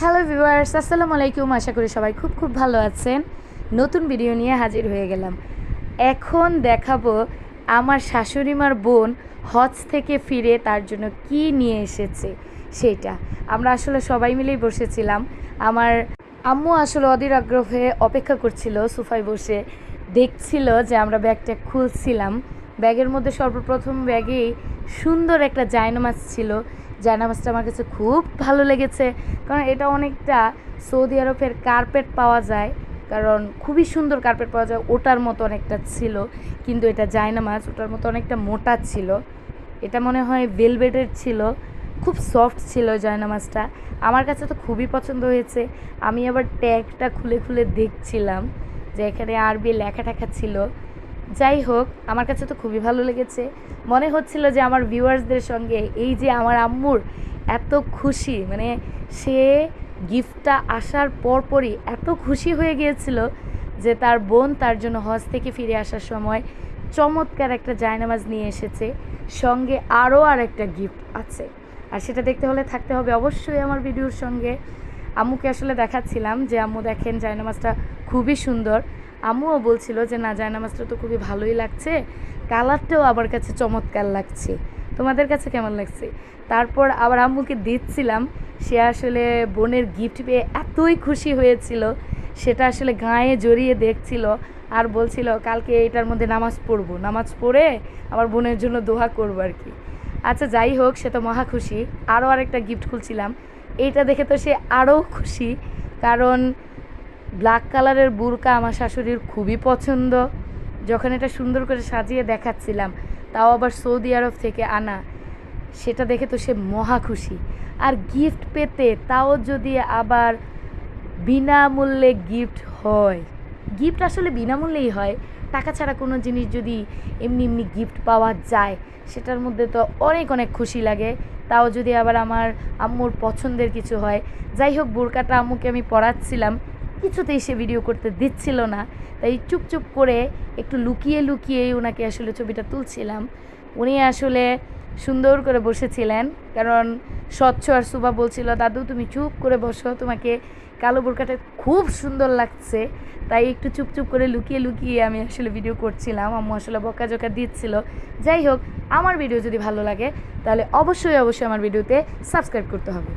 Hello viewers আসসালামু আলাইকুম আশা করি সবাই খুব খুব ভালো আছেন। নতুন ভিডিও নিয়ে হাজির হয়ে গেলাম। এখন দেখাবো আমার শাশুড়িমার বোন হজ থেকে ফিরে তার জন্য কি নিয়ে এসেছে সেটা। আমরা আসলে সবাই মিলেই বসেছিলাম। আমার আম্মু আসলে অধীর আগ্রহে অপেক্ষা করছিল, সোফায় বসে দেখছিল যে আমরা ব্যাগটা খুলছিলাম। ব্যাগের মধ্যে সর্বপ্রথম ব্যাগেই সুন্দর একটা জায়নামাজ ছিল। জায়নামাজটা আমার কাছে খুব ভালো লেগেছে। কারণ এটা অনেকটা সৌদি আরবের কার্পেট পাওয়া যায়। কারণ খুবই সুন্দর কার্পেট পাওয়া যায়। ওটার মতো অনেকটা ছিল। কিন্তু এটা জায়নামাজ, ওটার মতো অনেকটা মোটা ছিল। এটা মনে হয় ভেলভেটের ছিল। খুব সফট ছিল জয়নামাজটা। আমার কাছে তো খুবই পছন্দ হয়েছে। আমি আবার ট্যাগটা খুলে খুলে দেখছিলাম যে এখানে আরবি লেখা টেখা ছিল। যাই হোক, আমার কাছে তো খুবই ভালো লেগেছে। মনে হচ্ছিল যে আমার ভিউয়ার্সদের সঙ্গে এই যে আমার আম্মুর এত খুশি মানে সে গিফটটা আসার পরপরই এত খুশি হয়ে গিয়েছিল যে তার বোন তার জন্য হজ থেকে ফিরে আসার সময় চমৎকার একটা জায়নামাজ নিয়ে এসেছে। সঙ্গে আরও আর একটা গিফট আছে। আর সেটা দেখতে হলে থাকতে হবে অবশ্যই আমার ভিডিওর সঙ্গে। আম্মুকে আসলে দেখাচ্ছিলাম যে আম্মু দেখেন জায়নামাজটা খুবই সুন্দর। আম্মুও বলছিল যে, না জায়নামাজটা তো খুবই ভালোই লাগছে। কালারটাও আমার কাছে চমৎকার লাগছে। তোমাদের কাছে কেমন লাগছে? তারপর আবার আম্মুকে দিচ্ছিলাম। সে আসলে বোনের গিফট পেয়ে এতই খুশি হয়েছিল। সেটা আসলে গায়ে জড়িয়ে দেখছিল আর বলছিল, কালকে এটার মধ্যে নামাজ পড়ব। নামাজ পড়ে আমার বোনের জন্য দোহা করব আর কি। আচ্ছা যাই হোক, সে তো মহা খুশি। আরও আরেকটা গিফট খুলছিলাম। এইটা দেখে তো সে আরও খুশি। কারণ ব্ল্যাক কালারের বুরকা আমার শাশুড়ির খুবই পছন্দ। যখন এটা সুন্দর করে সাজিয়ে দেখাচ্ছিলাম, তাও আবার সৌদি আরব থেকে আনা। সেটা দেখে তো সে মহা খুশি। আর গিফট পেতে তাও যদি আবার বিনামূল্যে গিফট হয়। গিফট আসলে বিনামূল্যেই হয়। টাকা ছাড়া কোনো জিনিস যদি এমনি এমনি গিফট পাওয়া যায়, সেটার মধ্যে তো অনেক অনেক খুশি লাগে। তাও যদি আবার আমার আম্মুর পছন্দের কিছু হয়। যাই হোক, বোরকাটা আম্মুকে আমি পড়াচ্ছিলাম কিছুতেই সে ভিডিও করতে দিচ্ছিল না। তাই চুপচুপ করে একটু লুকিয়ে লুকিয়েই ওনাকে আসলে ছবিটা তুলছিলাম। উনি আসলে সুন্দর করে বসেছিলেন। কারণ স্বচ্ছ আর সুবা বলছিল, দাদু, তুমি চুপ করে বসো, তোমাকে কালো বোরকাটা খুব সুন্দর লাগছে। তাই একটু চুপচুপ করে লুকিয়ে লুকিয়ে আমি আসলে ভিডিও করছিলাম। আম্মু আসলে বকাঝকা দিচ্ছিল। যাই হোক, আমার ভিডিও যদি ভালো লাগে, তাহলে অবশ্যই অবশ্যই আমার ভিডিওতে সাবস্ক্রাইব করতে হবে।